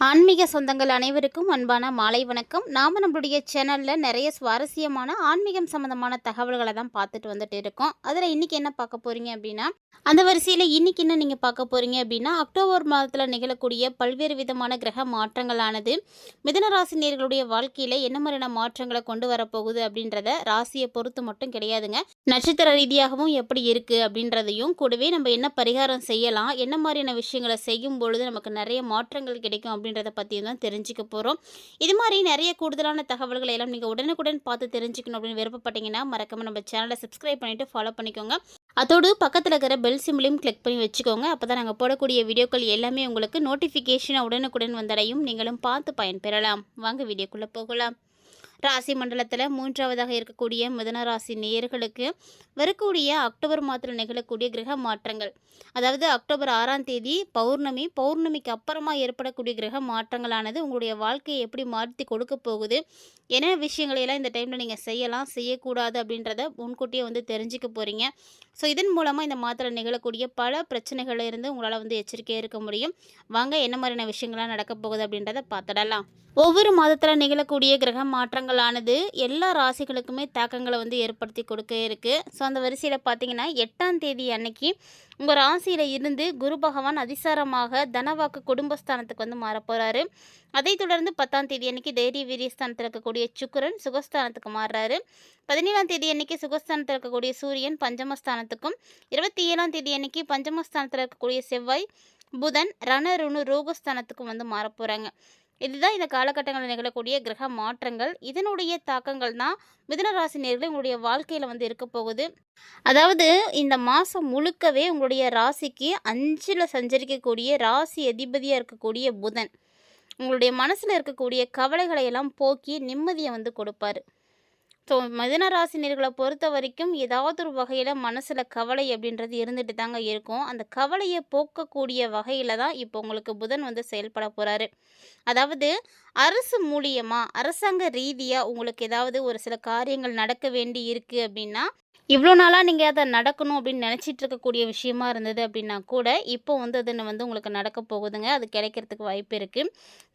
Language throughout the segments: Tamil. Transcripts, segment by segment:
ஆன்மீக சொந்தங்கள் அனைவருக்கும் அன்பான மாலை வணக்கம். நாம் நம்மளுடைய சேனலில் நிறைய சுவாரஸ்யமான ஆன்மீகம் சம்மந்தமான தகவல்களை தான் பார்த்துட்டு வந்துட்டு இருக்கோம். அதில் இன்றைக்கி என்ன பார்க்க போகிறீங்க அப்படின்னா அந்த வரிசையில் இன்றைக்கி என்ன நீங்கள் பார்க்க போகிறீங்க அப்படின்னா அக்டோபர் மாதத்தில் நிகழக்கூடிய பல்வேறு விதமான கிரக மாற்றங்களானது மிதன ராசினியர்களுடைய வாழ்க்கையில் என்ன மாதிரியான மாற்றங்களை கொண்டு வரப்போகுது அப்படின்றத ராசியை பொறுத்து மட்டும் கிடையாதுங்க. நட்சத்திர ரீதியாகவும் எப்படி இருக்குது அப்படின்றதையும் கூடவே நம்ம என்ன பரிகாரம் செய்யலாம் என்ன மாதிரியான விஷயங்களை செய்யும் பொழுது நமக்கு நிறைய மாற்றங்கள் கிடைக்கும் அப்படின்றத பற்றியும் தான் தெரிஞ்சுக்க போகிறோம் இது மாதிரி நிறைய கூடுதலான தகவல்களை எல்லாம் நீங்கள் உடனுக்குடன் பார்த்து தெரிஞ்சுக்கணும் அப்படின்னு விருப்பப்பட்டீங்கன்னா மறக்காம நம்ம சேனலை சப்ஸ்கிரைப் பண்ணிவிட்டு ஃபாலோ பண்ணிக்கோங்க. அதோடு பக்கத்தில் இருக்கிற பெல் சிம்பிளையும் கிளிக் பண்ணி வச்சுக்கோங்க. அப்போ தான் நாங்கள் போடக்கூடிய வீடியோக்கள் எல்லாமே உங்களுக்கு நோட்டிஃபிகேஷனாக உடனுக்குடன் வந்தடையும். நீங்களும் பார்த்து பயன்பெறலாம். வாங்க வீடியோக்குள்ளே போகலாம். ராசி மண்டலத்தில் மூன்றாவதாக இருக்கக்கூடிய மிதன ராசி நேயர்களுக்கு வரக்கூடிய அக்டோபர் மாதத்தில் நிகழக்கூடிய கிரக மாற்றங்கள். அதாவது அக்டோபர் ஆறாம் தேதி பௌர்ணமி பௌர்ணமிக்கு அப்புறமா ஏற்படக்கூடிய கிரக மாற்றங்களானது உங்களுடைய வாழ்க்கையை எப்படி மாற்றி கொடுக்க போகுது? என்ன விஷயங்களையெல்லாம் இந்த டைமில் நீங்கள் செய்யலாம் செய்யக்கூடாது அப்படின்றத முன்கூட்டியே வந்து தெரிஞ்சுக்க போகிறீங்க ஸோ இதன் மூலமாக இந்த மாதத்தில் நிகழக்கூடிய பல பிரச்சனைகள்ல இருந்து உங்களால் வந்து எச்சரிக்கையாக இருக்க முடியும். வாங்க என்ன மாதிரியான விஷயங்கள்லாம் நடக்க போகுது அப்படின்றத பார்த்துடலாம். ஒவ்வொரு மாதத்தில் நிகழக்கூடிய கிரக மாற்றங்களானது எல்லா ராசிகளுக்குமே தாக்கங்களை வந்து ஏற்படுத்தி கொடுக்க இருக்குது ஸோ அந்த வரிசையில் பார்த்தீங்கன்னா எட்டாம் தேதி அன்னைக்கு உங்கள் ராசியில் இருந்து குரு பகவான் அதிசாரமாக தனவாக்கு குடும்பஸ்தானத்துக்கு வந்து மாறப்போகிறாரு அதைத் தொடர்ந்து பத்தாம் தேதி அன்னைக்கு தைரிய வீரியஸ்தானத்தில் இருக்கக்கூடிய சுக்கிரன் சுகஸ்தானத்துக்கு மாறுறாரு. பதினேழாம் தேதி அன்னைக்கு சுகஸ்தானத்தில் இருக்கக்கூடிய சூரியன் பஞ்சமஸ்தானத்துக்கும் இருபத்தி ஏழாம் தேதி அன்னைக்கு பஞ்சமஸ்தானத்தில் இருக்கக்கூடிய செவ்வாய் புதன் ரணருணு ரோகஸ்தானத்துக்கும் வந்து மாறப்போகிறாங்க இதுதான் இந்த காலகட்டங்களில் நிகழக்கூடிய கிரக மாற்றங்கள். இதனுடைய தாக்கங்கள் தான் மிதனராசி நேர்களை உங்களுடைய வாழ்க்கையில் வந்து இருக்க போகுது. அதாவது இந்த மாதம் முழுக்கவே உங்களுடைய ராசிக்கு அஞ்சில் சஞ்சரிக்கக்கூடிய ராசி அதிபதியாக இருக்கக்கூடிய புதன். உங்களுடைய மனசில் இருக்கக்கூடிய கவலைகளை எல்லாம் போக்கி நிம்மதியை வந்து கொடுப்பாரு. ஸோ மிதனராசினியர்களை பொறுத்த வரைக்கும் ஏதாவது ஒரு வகையில் மனசில் கவலை அப்படின்றது இருந்துட்டு தாங்க இருக்கும். அந்த கவலையை போக்கக்கூடிய வகையில் தான் இப்போ உங்களுக்கு புதன் வந்து செயல்பட போகிறாரு அதாவது அரசு மூலியமாக அரசாங்க ரீதியாக உங்களுக்கு ஏதாவது ஒரு சில காரியங்கள் நடக்க வேண்டி இருக்குது அப்படின்னா இவ்வளோ நாளாக நீங்கள் அதை நடக்கணும் அப்படின்னு நினச்சிட்டு இருக்கக்கூடிய விஷயமா இருந்தது அப்படின்னா கூட இப்போ வந்து அது வந்து உங்களுக்கு நடக்க போகுதுங்க. அது கிடைக்கிறதுக்கு வாய்ப்பு இருக்குது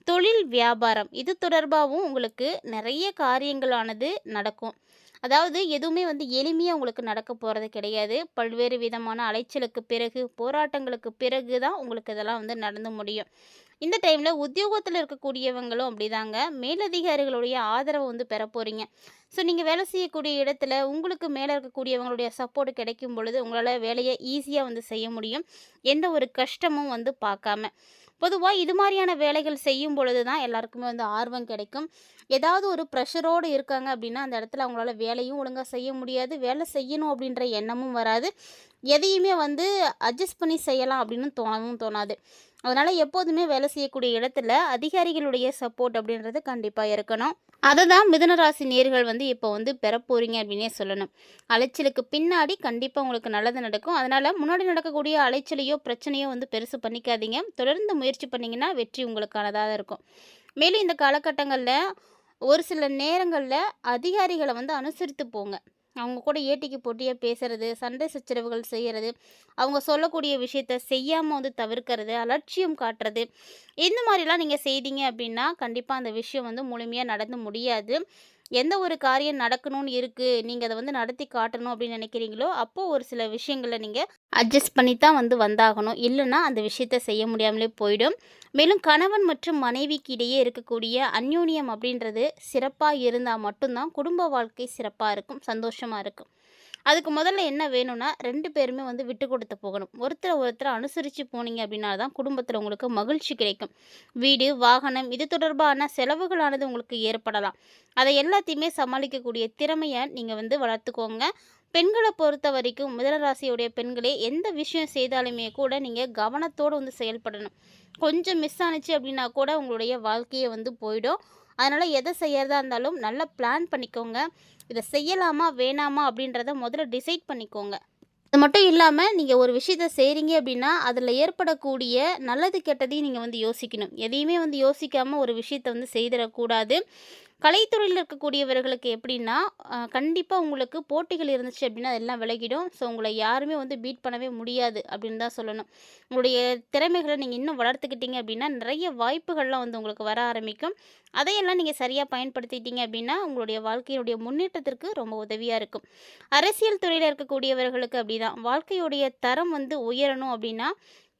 தொழில் வியாபாரம் இது தொடர்பாகவும் உங்களுக்கு நிறைய காரியங்களானது நடக்கும். அதாவது எதுவுமே வந்து எளிமையாக உங்களுக்கு நடக்க போகிறது கிடையாது. பல்வேறு விதமான அலைச்சலுக்கு பிறகு போராட்டங்களுக்கு பிறகு தான் உங்களுக்கு இதெல்லாம் வந்து நடந்து முடியும். இந்த டைமில் உத்தியோகத்தில் இருக்கக்கூடியவங்களும் அப்படிதாங்க. மேலதிகாரிகளுடைய ஆதரவை வந்து பெற போகிறீங்க ஸோ நீங்கள் வேலை செய்யக்கூடிய இடத்துல உங்களுக்கு மேலே இருக்கக்கூடியவங்களுடைய சப்போர்ட் கிடைக்கும் பொழுது உங்களால் வேலையை ஈஸியாக வந்து செய்ய முடியும். எந்த ஒரு கஷ்டமும் வந்து பார்க்காம. பொதுவாக இது மாதிரியான வேலைகள் செய்யும் பொழுது தான் எல்லாருக்குமே வந்து ஆர்வம் கிடைக்கும். ஏதாவது ஒரு ப்ரெஷரோடு இருக்காங்க அப்படின்னா அந்த இடத்துல அவங்களால வேலையும் ஒழுங்காக செய்ய முடியாது. வேலை செய்யணும் அப்படின்ற எண்ணமும் வராது. எதையுமே வந்து அட்ஜஸ்ட் பண்ணி செய்யலாம் அப்படின்னு தோணவும் தோணாது. அதனால் எப்போதுமே வேலை செய்யக்கூடிய இடத்துல அதிகாரிகளுடைய சப்போர்ட் அப்படின்றது கண்டிப்பாக இருக்கணும். அதை தான் மிதனராசி நேர்கள் வந்து இப்போ வந்து பெறப்போகிறீங்க அப்படின்னே சொல்லணும். அலைச்சலுக்கு பின்னாடி கண்டிப்பாக உங்களுக்கு நல்லது நடக்கும். அதனால் முன்னாடி நடக்கக்கூடிய அலைச்சலையோ பிரச்சனையோ வந்து பெருசு பண்ணிக்காதீங்க. தொடர்ந்து முயற்சி பண்ணிங்கன்னா வெற்றி உங்களுக்கானதாக இருக்கும். மேலும் இந்த காலகட்டங்களில் ஒரு சில நேரங்களில் அதிகாரிகளை வந்து அனுசரித்து போங்க. அவங்க கூட ஏட்டிக்கு போட்டியாக பேசுகிறது சண்டை சச்சரவுகள் செய்கிறது அவங்க சொல்லக்கூடிய விஷயத்த செய்யாமல் வந்து தவிர்க்கிறது அலட்சியம் காட்டுறது இந்த மாதிரிலாம் நீங்கள் செய்தீங்க அப்படின்னா கண்டிப்பாக அந்த விஷயம் வந்து முழுமையாக நடந்து முடியாது. எந்த ஒரு காரியம் நடக்கணும்னு இருக்குது நீங்கள் அதை வந்து நடத்தி காட்டணும் அப்படின்னு நினைக்கிறீங்களோ அப்போது ஒரு சில விஷயங்களை நீங்கள் அட்ஜஸ்ட் பண்ணி தான் வந்து வந்தாகணும். இல்லைன்னா அந்த விஷயத்த செய்ய முடியாமலே போயிடும். மேலும் கணவன் மற்றும் மனைவிக்கு இடையே இருக்கக்கூடிய அந்யோன்யம் அப்படின்றது சிறப்பாக இருந்தால் மட்டும்தான் குடும்ப வாழ்க்கை சிறப்பாக இருக்கும் சந்தோஷமாக இருக்கும். அதுக்கு முதல்ல என்ன வேணும்னா ரெண்டு பேருமே வந்து விட்டு கொடுத்து போகணும். ஒருத்தரை ஒருத்தர் அனுசரித்து போனீங்க அப்படின்னா தான் குடும்பத்தில் உங்களுக்கு மகிழ்ச்சி கிடைக்கும். வீடு வாகனம் இது தொடர்பான செலவுகளானது உங்களுக்கு ஏற்படலாம். அதை எல்லாத்தையுமே சமாளிக்கக்கூடிய திறமையை நீங்கள் வந்து வளர்த்துக்கோங்க. பெண்களை பொறுத்த வரைக்கும் மிதனராசியுடைய பெண்களே எந்த விஷயம் செய்தாலுமே கூட நீங்கள் கவனத்தோடு வந்து செயல்படணும். கொஞ்சம் மிஸ் ஆனிச்சு அப்படின்னா கூட உங்களுடைய வாழ்க்கையை வந்து போயிடும். அதனால் எதை செய்யறதா இருந்தாலும் நல்லா பிளான் பண்ணிக்கோங்க. இதை செய்யலாமா வேணாமா அப்படின்றத முதல்ல டிசைட் பண்ணிக்கோங்க. அது மட்டும் இல்லாமல் நீங்கள் ஒரு விஷயத்த செய்கிறீங்க அப்படின்னா அதில் ஏற்படக்கூடிய நல்லது கெட்டதையும் நீங்கள் வந்து யோசிக்கணும். எதையுமே வந்து யோசிக்காமல் ஒரு விஷயத்த வந்து செய்திடக்கூடாது. கலைத்துறையில் இருக்கக்கூடியவர்களுக்கு எப்படின்னா, கண்டிப்பாக உங்களுக்கு போட்டிகள் இருந்துச்சு அப்படின்னா, அதெல்லாம் விலகிடும். ஸோ உங்களை யாருமே வந்து பீட் பண்ணவே முடியாது அப்படின்னு தான் சொல்லணும். உங்களுடைய திறமைகளை நீங்கள் இன்னும் வளர்த்துக்கிட்டீங்க அப்படின்னா, நிறைய வாய்ப்புகள்லாம் வந்து உங்களுக்கு வர ஆரம்பிக்கும். அதையெல்லாம் நீங்கள் சரியாக பயன்படுத்திட்டீங்க அப்படின்னா, உங்களுடைய வாழ்க்கையினுடைய முன்னேற்றத்திற்கு ரொம்ப உதவியாக இருக்கும். அரசியல் துறையில் இருக்கக்கூடியவர்களுக்கு அப்படிதான். வாழ்க்கையுடைய தரம் வந்து உயரணும் அப்படின்னா,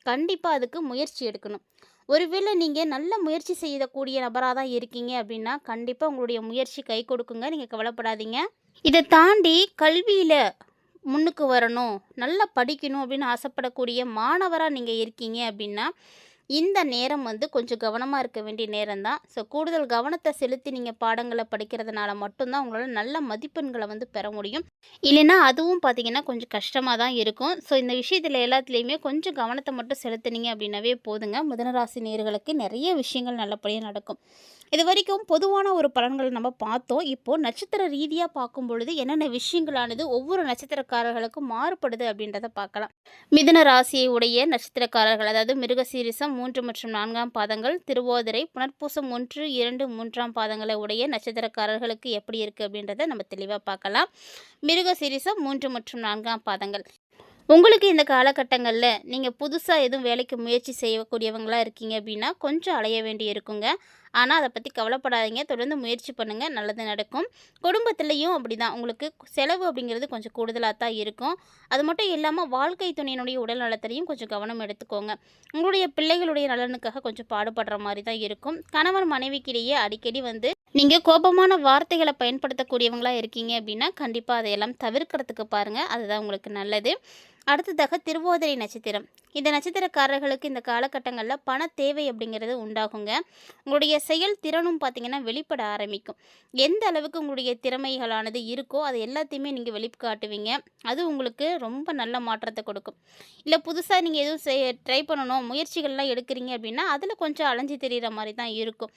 கண்டிப்பாக அதுக்கு முயற்சி எடுக்கணும். ஒருவேளை நீங்கள் நல்ல முயற்சி செய்யக்கூடிய நபராக தான் இருக்கீங்க அப்படின்னா, கண்டிப்பாக உங்களுடைய முயற்சி கை கொடுக்குங்க. நீங்கள் கவலைப்படாதீங்க. இதை தாண்டி கல்வியில் முன்னுக்கு வரணும், நல்லா படிக்கணும் அப்படின்னு ஆசைப்படக்கூடிய மாணவராக நீங்கள் இருக்கீங்க அப்படின்னா, இந்த நேரம் வந்து கொஞ்சம் கவனமாக இருக்க வேண்டிய நேரம் தான். ஸோ கூடுதல் கவனத்தை செலுத்தி நீங்கள் பாடங்களை படிக்கிறதுனால மட்டும்தான் உங்களால் நல்ல மதிப்பெண்களை வந்து பெற முடியும். இல்லைன்னா அதுவும் பார்த்தீங்கன்னா, கொஞ்சம் கஷ்டமாக தான் இருக்கும். ஸோ இந்த விஷயத்தில் எல்லாத்துலேயுமே கொஞ்சம் கவனத்தை மட்டும் செலுத்துனீங்க அப்படின்னாவே போதுங்க. மிதனராசி நேர்களுக்கு நிறைய விஷயங்கள் நல்லபடியாக நடக்கும். இதுவரைக்கும் பொதுவான ஒரு பலன்கள் நம்ம பார்த்தோம். இப்போது நட்சத்திர ரீதியாக பார்க்கும் பொழுது என்னென்ன விஷயங்களானது ஒவ்வொரு நட்சத்திரக்காரர்களுக்கும் மாறுபடுது அப்படின்றத பார்க்கலாம். மிதுன ராசியை உடைய நட்சத்திரக்காரர்கள் அதாவது மிருகசீரிசம் மூன்று மற்றும் நான்காம் பாதங்கள், திருவோதிரை புனர்பூசம் 1, 2, 3ஆம் பாதங்களை உடைய நட்சத்திரக்காரர்களுக்கு எப்படி இருக்குது அப்படின்றத நம்ம தெளிவாக பார்க்கலாம். மிருகசீரிசம் மூன்று மற்றும் நான்காம் பாதங்கள். உங்களுக்கு இந்த காலகட்டங்களில் நீங்கள் புதுசாக எதுவும் வேலைக்கு முயற்சி செய்யக்கூடியவங்களாக இருக்கீங்க அப்படின்னா, கொஞ்சம் அலைய வேண்டி இருக்குங்க. ஆனால் அதை பற்றி கவலைப்படாதீங்க. தொடர்ந்து முயற்சி பண்ணுங்கள் நல்லது நடக்கும். குடும்பத்துலேயும் அப்படி தான் உங்களுக்கு செலவு அப்படிங்கிறது கொஞ்சம் கூடுதலாக தான் இருக்கும். அது மட்டும் இல்லாமல் வாழ்க்கை துணையினுடைய உடல் நலத்திலையும் கொஞ்சம் கவனம் எடுத்துக்கோங்க. உங்களுடைய பிள்ளைகளுடைய நலனுக்காக கொஞ்சம் பாடுபடுற மாதிரி தான் இருக்கும். கணவன் மனைவிக்கிடையே அடிக்கடி வந்து நீங்கள் கோபமான வார்த்தைகளை பயன்படுத்தக்கூடியவங்களாக இருக்கீங்க அப்படின்னா, கண்டிப்பாக அதையெல்லாம் தவிர்க்கிறதுக்கு பாருங்கள் அதுதான் உங்களுக்கு நல்லது. அடுத்ததாக திருவோதரை நட்சத்திரம். இந்த நட்சத்திரக்காரர்களுக்கு இந்த காலகட்டங்களில் பண தேவை அப்படிங்கிறது உண்டாகுங்க. உங்களுடைய செயல் திறனும் பார்த்தீங்கன்னா, வெளிப்பட ஆரம்பிக்கும். எந்த அளவுக்கு உங்களுடைய திறமைகளானது இருக்கோ, அது எல்லாத்தையுமே நீங்கள் வெளிக்காட்டுவீங்க. அது உங்களுக்கு ரொம்ப நல்ல மாற்றத்தை கொடுக்கும். இல்லை புதுசாக நீங்கள் எதுவும் செய் ட்ரை பண்ணணும், முயற்சிகள்லாம் எடுக்கிறீங்க அப்படின்னா, அதில் கொஞ்சம் அலைஞ்சு தெரிகிற மாதிரி தான் இருக்கும்.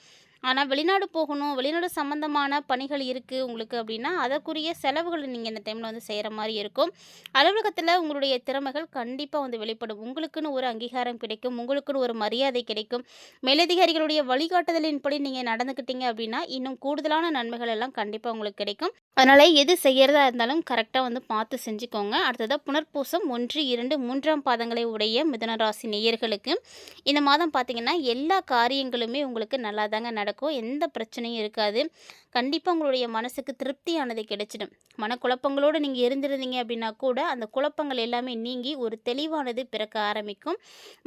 ஆனால் வெளிநாடு போகணும், வெளிநாடு சம்மந்தமான பணிகள் இருக்குது உங்களுக்கு அப்படின்னா, அதற்குரிய செலவுகளை நீங்கள் இந்த டைமில் வந்து செய்கிற மாதிரி இருக்கும். அலுவலகத்தில் உங்களுடைய திறமைகள் கண்டிப்பாக வந்து வெளிப்படும். உங்களுக்குன்னு ஒரு அங்கீகாரம் கிடைக்கும். உங்களுக்குன்னு ஒரு மரியாதை கிடைக்கும். மேலதிகாரிகளுடைய வழிகாட்டுதலின்படி நீங்கள் நடந்துக்கிட்டீங்க அப்படின்னா, இன்னும் கூடுதலான நன்மைகள் எல்லாம் கண்டிப்பாக உங்களுக்கு கிடைக்கும். அதனால் எது செய்கிறதா இருந்தாலும் கரெக்டாக வந்து பார்த்து செஞ்சுக்கோங்க. அடுத்ததாக புனர்பூசம் 1, 2, 3ஆம் பாதங்களை உடைய மிதனராசி நேயர்களுக்கு இந்த மாதம் பார்த்தீங்கன்னா, எல்லா காரியங்களுமே உங்களுக்கு நல்லாதாங்க நடக்கும். எந்த பிரச்சனையும் இருக்காது. கண்டிப்பாக உங்களுடைய மனசுக்கு திருப்தியானது கிடைச்சிடும். மனக்குழப்பங்களோடு நீங்கள் இருந்திருந்தீங்க அப்படின்னா கூட, அந்த குழப்பங்கள் எல்லாமே நீங்கி ஒரு தெளிவானது பிறக்க ஆரம்பிக்கும்.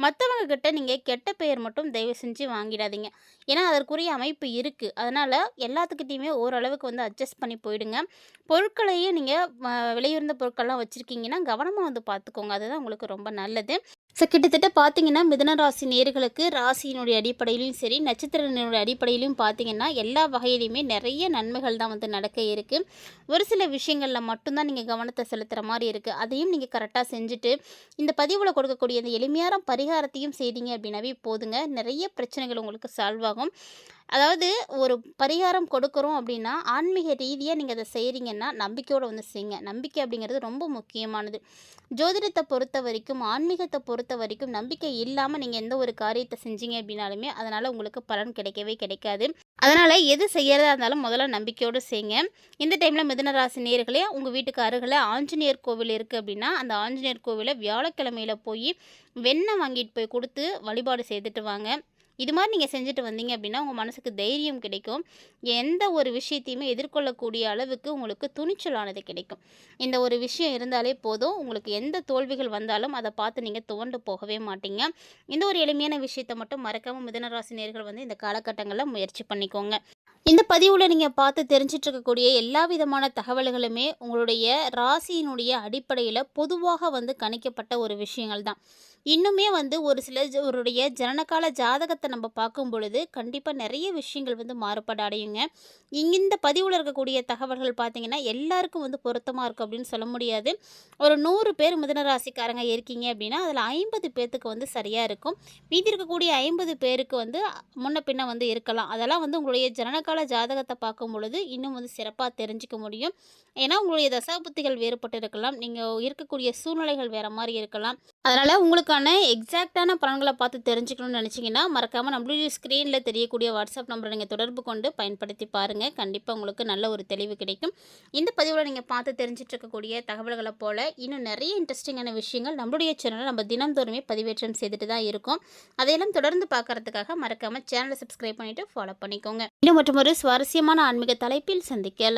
மற்றவங்க கிட்ட நீங்கள் கெட்ட பெயர் மட்டும் தயவு செஞ்சு வாங்கிடாதீங்க. ஏன்னா அதற்குரிய அமைப்பு இருக்குது அதனால் எல்லாத்துக்கிட்டேயுமே ஓரளவுக்கு வந்து அட்ஜஸ்ட் பண்ணி போயிடுங்க. பொருட்களையும் நீங்கள் வ விலையுயர்ந்த பொருட்கள்லாம் வச்சுருக்கீங்கன்னா கவனமாக வந்து பார்த்துக்கோங்க. அதுதான் உங்களுக்கு ரொம்ப நல்லது. ஸோ கிட்டத்தட்ட பார்த்தீங்கன்னா, மிதுன ராசி நேர்களுக்கு ராசியினுடைய அடிப்படையிலும் சரி, நட்சத்திரனுடைய அடிப்படையிலும் பார்த்தீங்கன்னா, எல்லா வகையிலையுமே நிறைய நன்மைகள் தான் வந்து நடக்க இருக்கு. ஒரு சில விஷயங்களில் மட்டும்தான் நீங்கள் கவனத்தை செலுத்துகிற மாதிரி இருக்குது அதையும் நீங்கள் கரெக்டாக செஞ்சுட்டு, இந்த பதிவில் கொடுக்கக்கூடிய இந்த எளிமையான பரிகாரத்தையும் செய்தீங்க அப்படின்னாவே போதுங்க. நிறைய பிரச்சனைகள் உங்களுக்கு சால்வ் ஆகும். அதாவது ஒரு பரிகாரம் கொடுக்குறோம் அப்படின்னா, ஆன்மீக ரீதியாக நீங்கள் அதை செய்கிறீங்கன்னா நம்பிக்கையோடு வந்து செய்யுங்க. நம்பிக்கை அப்படிங்கிறது ரொம்ப முக்கியமானது. ஜோதிடத்தை பொறுத்த வரைக்கும் ஆன்மீகத்தை பொறுத்த பொறுத்த வரைக்கும் நம்பிக்கை இல்லாமல் நீங்கள் எந்த ஒரு காரியத்தை செஞ்சீங்க அப்படின்னாலுமே, அதனால் உங்களுக்கு பலன் கிடைக்கவே கிடைக்காது. அதனால் எது செய்கிறதா இருந்தாலும் முதல்ல நம்பிக்கையோடு செய்யுங்க. இந்த டைமில் மிதுன ராசி நேயர்களே, வீட்டுக்கு அருகில் ஆஞ்சநேயர் கோவில் இருக்குது அப்படின்னா, அந்த ஆஞ்சநேயர் கோவிலை வியாழக்கிழமையில போய் வெண்ணெய் வாங்கிட்டு போய் கொடுத்து வழிபாடு செய்துட்டு வாங்க. இது மாதிரி நீங்கள் செஞ்சுட்டு வந்தீங்க அப்படின்னா, உங்கள் மனசுக்கு தைரியம் கிடைக்கும். எந்த ஒரு விஷயத்தையுமே எதிர்கொள்ளக்கூடிய அளவுக்கு உங்களுக்கு துணிச்சலானது கிடைக்கும். இந்த ஒரு விஷயம் இருந்தாலே போதும். உங்களுக்கு எந்த தோல்விகள் வந்தாலும் அதை பார்த்து நீங்கள் துவண்டு போகவே மாட்டீங்க. இந்த ஒரு எளிமையான விஷயத்த மட்டும் மறக்காமல் மிதனராசினியர்கள் வந்து இந்த காலகட்டங்களில் முயற்சி பண்ணிக்கோங்க. இந்த பதிவில் நீங்கள் பார்த்து தெரிஞ்சிட்டு இருக்கக்கூடிய எல்லா விதமான தகவல்களுமே உங்களுடைய ராசியினுடைய அடிப்படையில் பொதுவாக வந்து கணிக்கப்பட்ட ஒரு விஷயங்கள் தான். இன்னுமே வந்து ஒரு சில ஜ ஒருடைய ஜனனகால ஜாதகத்தை நம்ம பார்க்கும் பொழுது, கண்டிப்பாக நிறைய விஷயங்கள் வந்து மாறுபாடு அடையுங்க. இங்க இந்த பதிவில் இருக்கக்கூடிய தகவல்கள் பார்த்தீங்கன்னா, எல்லாருக்கும் வந்து பொருத்தமாக இருக்கும் அப்படின்னு சொல்ல முடியாது. ஒரு நூறு பேர் மிதுன ராசிக்காரங்க இருக்கீங்க அப்படின்னா, அதில் ஐம்பது பேர்த்துக்கு வந்து சரியாக இருக்கும். மீதி இருக்கக்கூடிய 50 பேருக்கு வந்து முன்ன பின்ன வந்து இருக்கலாம். அதெல்லாம் வந்து உங்களுடைய ஜனனகால கால ஜாதகத்தை பார்க்கும் பொழுது இன்னும் வந்து சிறப்பாக தெரிஞ்சுக்க முடியும். ஏன்னா உங்களுடைய தசாபுத்திகள் வேறுபட்டு இருக்கலாம். நீங்கள் இருக்கக்கூடிய சூழ்நிலைகள் வேறு மாதிரி இருக்கலாம். அதனால் உங்களுக்கான எக்ஸாக்டான பலன்களை பார்த்து தெரிஞ்சுக்கணும்னு நினச்சிங்கன்னா மறக்காமல் நம்மளுடைய ஸ்க்ரீனில் தெரியக்கூடிய வாட்ஸ்அப் நம்பரை நீங்கள் தொடர்பு கொண்டு பயன்படுத்தி பாருங்கள் கண்டிப்பாக உங்களுக்கு நல்ல ஒரு தெளிவு கிடைக்கும். இந்த பதிவில் நீங்கள் பார்த்து தெரிஞ்சிட்டு இருக்கக்கூடிய தகவல்களை போல் இன்னும் நிறைய இன்ட்ரெஸ்டிங்கான விஷயங்கள் நம்மளுடைய சேனலில் நம்ம தினந்தோறுமே பதிவேற்றம் செய்துட்டு தான் இருக்கோம். அதையெல்லாம் தொடர்ந்து பார்க்கறதுக்காக மறக்காமல் சேனலை சப்ஸ்கிரைப் பண்ணிவிட்டு ஃபாலோ பண்ணிக்கோங்க. இன்னும் மற்றும் ஒரு சுவாரஸ்யமான ஆன்மீக தலைப்பில் சந்திக்கலாம்.